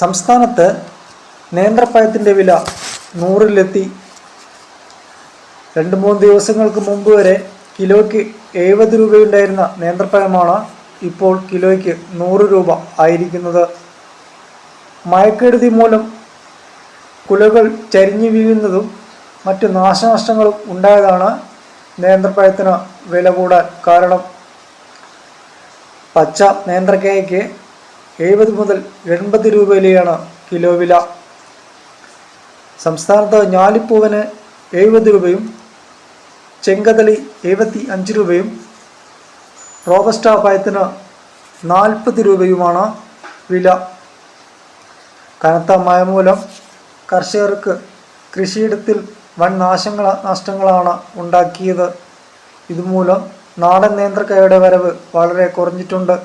സംസ്ഥാനത്ത് നേന്ത്രപ്പഴത്തിന്റെ വില നൂറിലെത്തി. രണ്ട് മൂന്ന് ദിവസങ്ങൾക്ക് മുമ്പ് വരെ കിലോയ്ക്ക് എഴുപത് രൂപയുണ്ടായിരുന്ന നേന്ത്രപ്പഴമാണ് ഇപ്പോൾ കിലോയ്ക്ക് നൂറ് രൂപ ആയിരിക്കുന്നത്. മയക്കെടുതി മൂലം കുലകൾ ചരിഞ്ഞു വീഴുന്നതും മറ്റു നാശനഷ്ടങ്ങളും ഉണ്ടായതാണ് നേന്ത്രപ്പഴത്തിന് വില കൂടാൻ കാരണം. പച്ച നേന്ത്രക്കായയ്ക്ക് എഴുപത് മുതൽ എൺപത് രൂപയിലെയാണ് കിലോ വില. സംസ്ഥാനത്ത് ഞാലിപ്പൂവന് എഴുപത് രൂപയും ചെങ്കതളി എഴുപത്തി അഞ്ച് രൂപയും റോബസ്റ്റ പഴത്തിന് നാൽപ്പത് രൂപയുമാണ് വില. കനത്ത മഴ മൂലം കർഷകർക്ക് കൃഷിയിടത്തിൽ വൻ നാശങ്ങൾ നഷ്ടങ്ങളാണ് ഉണ്ടാക്കിയത്. ഇതുമൂലം നാടൻ നേന്ത്രക്കായുടെ വരവ് വളരെ കുറഞ്ഞിട്ടുണ്ട്.